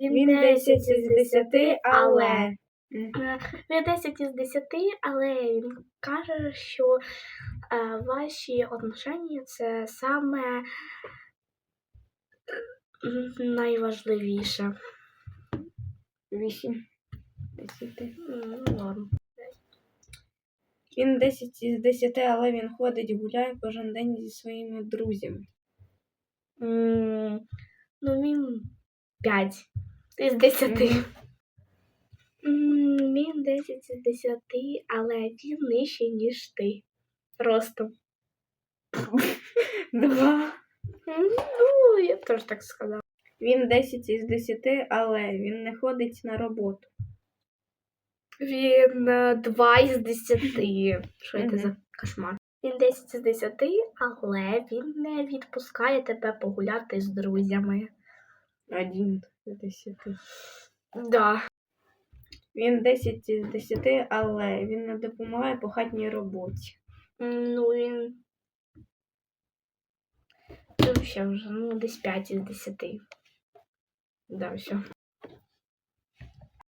Він 10 із 10, але. Він 10 із 10, але він каже, що е, ваші отношення це саме найважливіше. 8 10. Норм. Він 10 із 10, але він ходить, гуляє кожен день зі своїми друзями. М, Ну, він 5 із 10. Мгм. Він 10 із 10, але він нижче, ніж ти. Ростом. 2. М, Ну, я теж так сказала. Він 10 із 10, але він не ходить на роботу. Він 2 із 10. Що це за кошмар? Він 10 із 10, але він не відпускає тебе погуляти з друзями. 1 з 10. Да. Він 10 із 10, але він не допомагає по хатній роботі. Ну, він. Це вже, ну, десь 5 із 10. Да, все.